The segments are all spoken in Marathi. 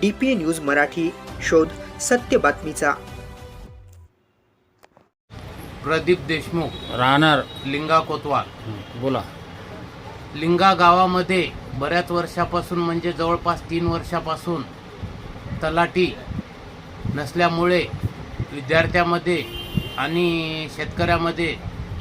डी पी न्यूज मराठी शोध सत्य बातमीचा. प्रदीप देशमुख राहणार. लिंगा कोतवाल. बोला. लिंगा गावामध्ये बऱ्याच वर्षापासून म्हणजे जवळपास तीन वर्षापासून तलाठी नसल्यामुळे विद्यार्थ्यामध्ये आणि शेतकऱ्यामध्ये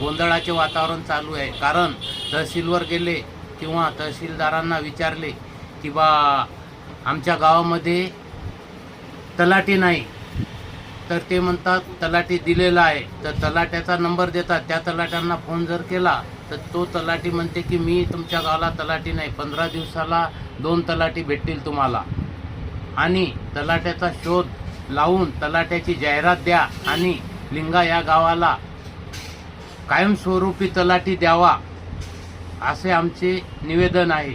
गोंधळाचे वातावरण चालू आहे. कारण तहसीलवर गेले किंवा तहसीलदारांना विचारले की बा आमच्या गावामध्ये तलाठी नाही. तर ते म्हणतात तलाठी दिलेला आहे. तर तलाट्याचा नंबर देतात. त्या तलाट्यांना फोन जर केला तर तो तलाठी म्हणते की मी तुमच्या गावाला तलाठी नाही. पंधरा दिवसाला दोन तलाठी भेटतील तुम्हाला. आणि तलाट्याचा शोध लावून तलाट्याची जाहिरात द्या आणि लिंगा या गावाला कायमस्वरूपी तलाठी द्यावा. असे आमचे निवेदन आहे.